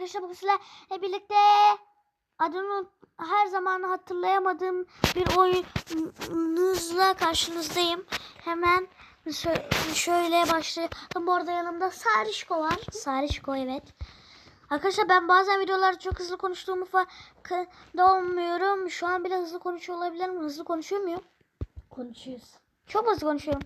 arkadaşlar bugün sizlerle birlikte adını her zaman hatırlayamadığım bir oyununuzla karşınızdayım. Hemen şö- şöyle başlayalım. Bu arada yanımda Sarişko var. Sarişko evet. Arkadaşlar ben bazen videolarda çok hızlı konuştuğumu farkında olmuyorum. Şu an bile hızlı konuşuyor olabilirim. Hızlı konuşuyor muyum? Konuşuyoruz. Çok hızlı konuşuyorum.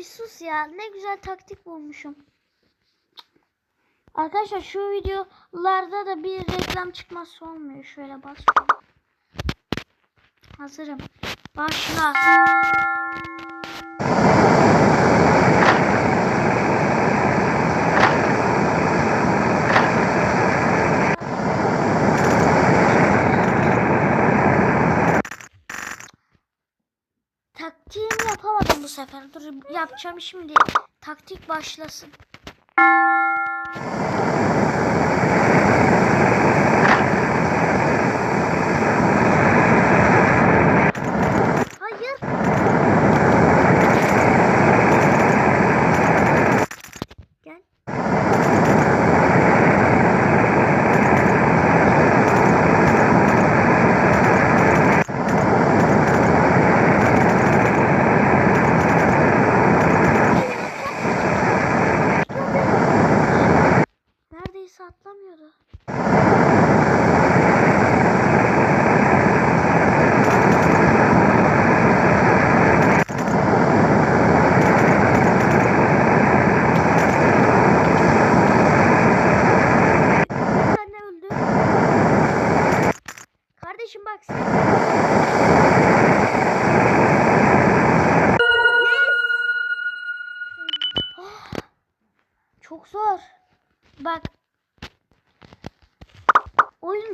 Bir sus ya. Ne güzel taktik bulmuşum. Arkadaşlar şu videolarda da bir reklam çıkmazsa olmuyor. Şöyle bas. şöyle. Hazırım. Başla. Sefer. Dur yapacağım şimdi. Taktik başlasın.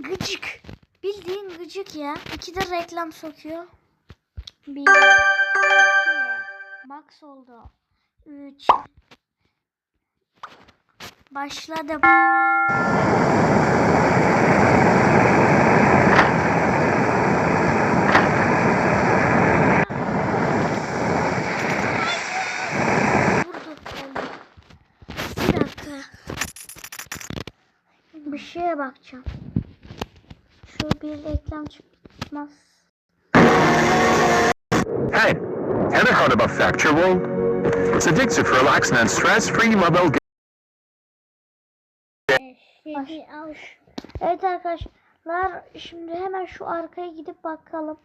Gıcık. Bildiğin gıcık ya. İki de reklam sokuyor. Bir. iki, Max oldu. Üç. Başladım. Şeye bakacağım. Şu bir reklam çıkmaz. Hey, ever heard about Factor World? It's addictive, relaxing, and stress-free mobile game. Şimdi al. Evet arkadaşlar şimdi hemen şu arkaya gidip bakalım.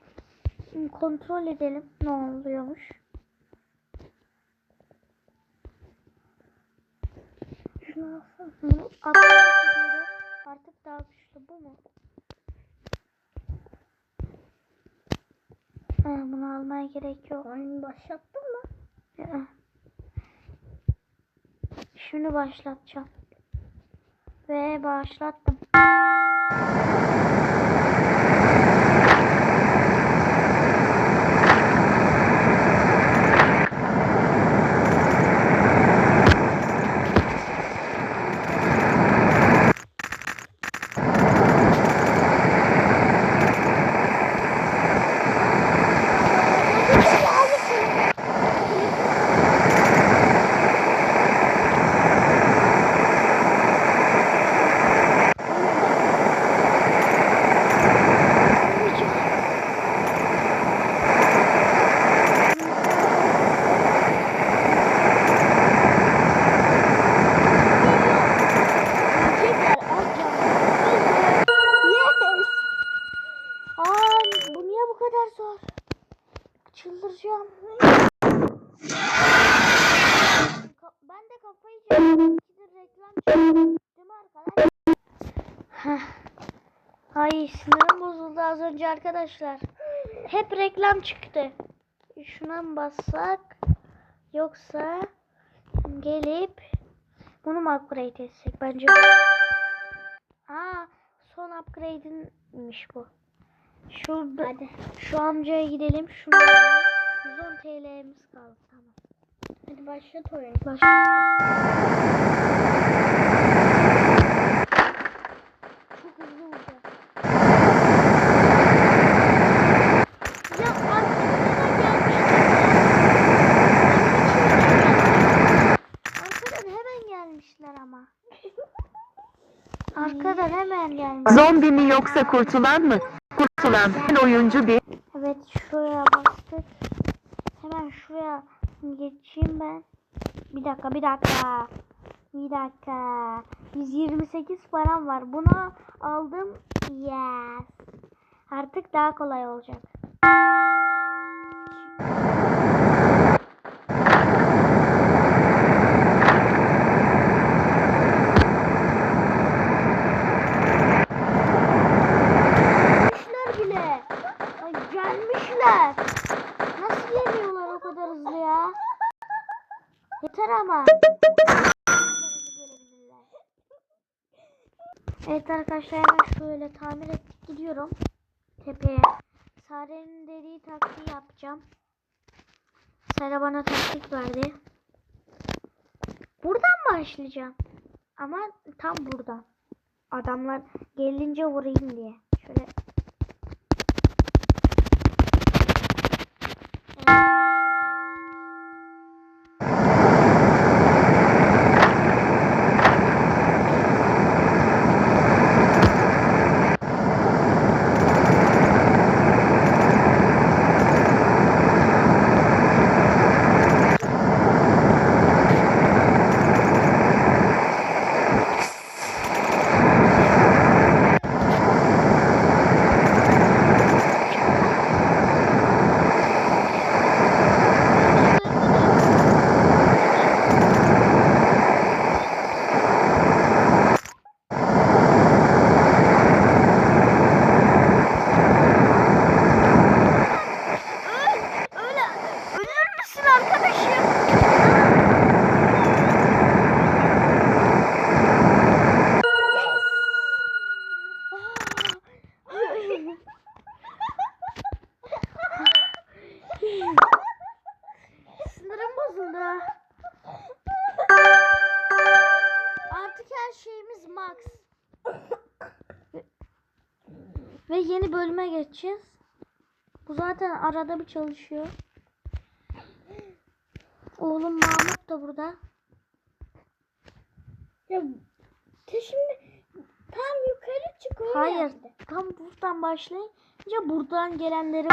Kontrol edelim ne oluyormuş. Şunu. Artık daha güçlü bu mu? Ha, bunu almaya gerek yok. Oyunu başlattın mı? Ee. Şimdi başlatacağım. Ve başlattım. Önce arkadaşlar. Hep reklam çıktı. Şuna mı bassak? Yoksa gelip bunu mu upgrade etsek? Bence Aa, son upgrade'inmiş bu. Şurada, Hadi. şu amcaya gidelim. Alalım. 110 TL'miz kaldı. Tamam. Hadi başlat orayı. Başla. Çok hızlı olacak. Ya arkadan hemen gelmişler ama. Arkadan hemen gelmişler. Zombi mi yoksa kurtulan mı? Kurtulan oyuncu bir. Evet şuraya bastık. Hemen şuraya geçeyim ben. Bir dakika bir dakika. Bir dakika. 128 param var. Bunu aldım. Yes. Artık daha kolay olacak. Evet arkadaşlar hemen şöyle tamir ettik gidiyorum. Tepeye. Sare'nin dediği taktiği yapacağım. Sare bana taktik verdi. Buradan başlayacağım. Ama tam buradan. Adamlar gelince vurayım diye. Şöyle Sinirim bozuldu. Artık her şeyimiz max. Ve yeni bölüme geçeceğiz. Bu zaten arada bir çalışıyor. Oğlum Mahmut da burada. Ya te şimdi tam yukarı çık öyle Hayır. yap. Tam buradan başlayınca buradan gelenleri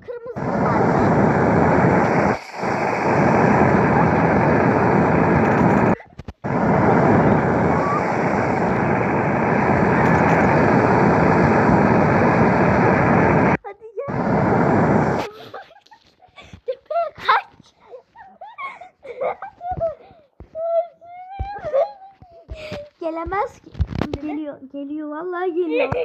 Kırmızı var. Hadi gel. Tepeye kaç. Gelemez ki. Geliyor, geliyor vallahi geliyor.